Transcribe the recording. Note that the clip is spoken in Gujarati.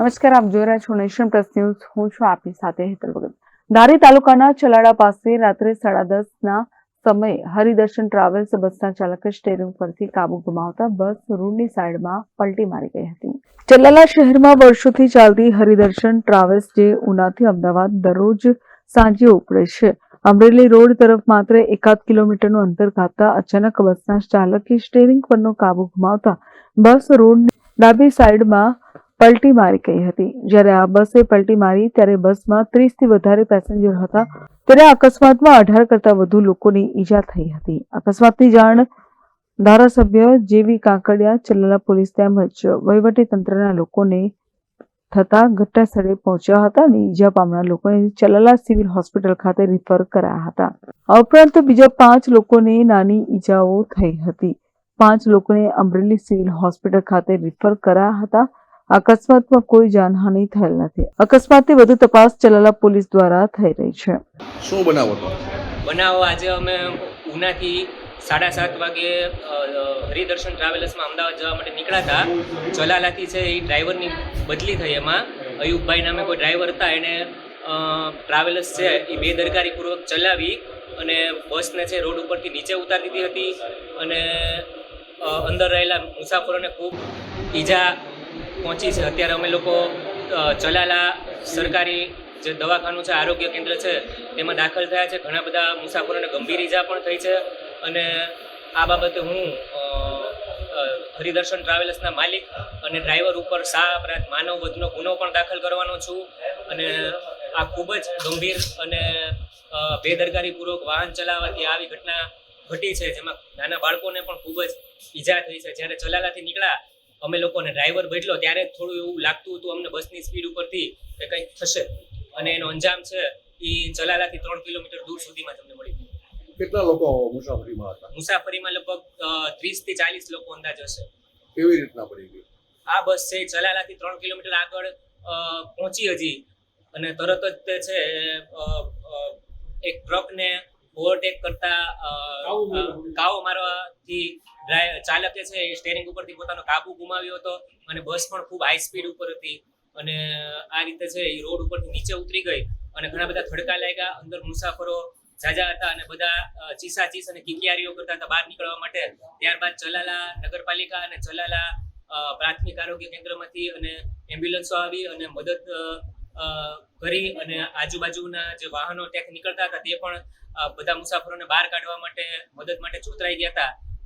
નમસ્કાર, આપ જોઈ રહ્યા છો નેશન પ્લસ ન્યૂઝ. હું છું આપની સાથે હેતલ ભગત. ધારી તાલુકાના ચલાડા પાસે રાત્રે સાડા ના સમયે હરિદર્શન ટ્રાવેલ્સ બસના ચાલકે સ્ટેરિંગ પરથી કાબુ ગુમાવતા બસ રોડની સાઈડમાં પલટી મારી ગઈ હતી. ચલાલા શહેરમાં વર્ષોથી ચાલતી હરિદર્શન ટ્રાવેલ્સ જે ઉનાથી અમદાવાદ દરરોજ સાંજે ઉપડે છે. અમરેલી રોડ તરફ માત્ર એકાદ કિલોમીટરનું અંતર કાપતા અચાનક બસના ચાલકે સ્ટેરિંગ પરનો કાબુ ગુમાવતા બસ રોડ ડાબી સાઈડમાં પલટી મારી ગઈ હતી. જ્યારે આ બસે પલટી મારી, ત્યારે બસમાં ત્રીસથી વધારે પેસેન્જર હતા. ત્યારે અકસ્માતમાં અઢાર કરતા વધુ લોકોની ઈજા થઈ હતી. અકસ્માતની જાણ ધારાસભ્ય જેવી કાંકડિયા ચલાલા પોલીસ તેમજ તંત્રના લોકોને થતા ઘટના સ્થળે પહોંચ્યા હતા અને ઈજા પામનાર લોકોને ચલાલા સિવિલ હોસ્પિટલ ખાતે રિફર કરાયા હતા. આ ઉપરાંત બીજા પાંચ લોકોને નાની ઈજાઓ થઈ હતી. પાંચ લોકોને અમરેલી સિવિલ હોસ્પિટલ ખાતે રિફર કરાયા હતા. અકસ્માતમાં કોઈ જાનહાનિ થયેલ નથી. અકસ્માતની વધુ તપાસ ચલાલા પોલીસ દ્વારા થઈ રહી છે. શું બનાવો તો? બનાવો આજે અમે ઉનાથી સાડા સાત વાગે હરિદર્શન ટ્રાવેલર્સમાં અમદાવાદ જવા માટે નીકળ્યા હતા. ચલાલાથી છે એ ડ્રાઈવરની બદલી થઈ એમાં. અયુબભાઈ નામે કોઈ ડ્રાઈવર હતા એણે ટ્રાવેલર્સ છે એ બેદરકારીપૂર્વક ચલાવી અને બસને છે રોડ ઉપરથી નીચે ઉતારી દીધી હતી અને અંદર રહેલા મુસાફરોને ખૂબ ઈજા પહોંચી છે. અત્યારે અમે લોકો ચલાલા સરકારી જે દવાખાનું છે, આરોગ્ય કેન્દ્ર છે, તેમાં દાખલ થયા છે. ઘણા બધા મુસાફરોને ગંભીર ઈજા પણ થઈ છે અને આ બાબતે હું હરિદર્શન ટ્રાવેલ્સના માલિક અને ડ્રાઈવર ઉપર સા અપરાધ માનવ વધનો ગુનો પણ દાખલ કરવાનો છું અને આ ખૂબ જ ગંભીર અને બેદરકારીપૂર્વક વાહન ચલાવવાથી આવી ઘટના ઘટી છે, જેમાં નાના બાળકોને પણ ખૂબ જ ઈજા થઈ છે. જ્યારે ચલાલાથી નીકળ્યા અમે લોકોને ડ્રાઈવર બેઠલો ત્યારે થોડું એવું લાગતું હતું અમને બસની સ્પીડ ઉપરથી કે કંઈક થશે. અને એનો અંજામ છે એ જલાલાથી ત્રણ કિલોમીટર દૂર સુધીમાં તમને મળી ગયું. કેટલા લોકો મુસાફરીમાં હતા? મુસાફરીમાં લગભગ ત્રીસથી ચાલીસ લોકો અંદાજ હશે. કેવી રીતના પડી ગઈ? આ બસ છે એ ચલાલાથી ત્રણ કિલોમીટર આગળ પહોંચી હજી. અને તરત જ તે છે એક ટ્રકને ઓવરટેક કરતા કાવો મારવાથી ચાલકે છે એ સ્ટેરિંગ ઉપરથી પોતાનો કાબુ ગુમાવ્યો હતો અને બસ પણ ખૂબ હાઈ સ્પીડ ઉપર હતી. અને આ રીતે છે એ રોડ ઉપરથી નીચે ઉતરી ગઈ અને ઘણા બધા થડકા લાગ્યા. અંદર મુસાફરો જાજા હતા અને બધા ચીસા ચીસ અને કિકિયારીઓ કરતા હતા બહાર નીકળવા માટે. ત્યારબાદ ચલાલા નગરપાલિકા અને ચલાલા પ્રાથમિક આરોગ્ય કેન્દ્રમાંથી અને એમ્બ્યુલન્સો આવી અને મદદ કરી અને આજુબાજુના જે વાહનો ત્યાંથી નીકળતા હતા તે પણ બધા મુસાફરોને બહાર કાઢવા માટે, મદદ માટે જોતરાઈ ગયા હતા.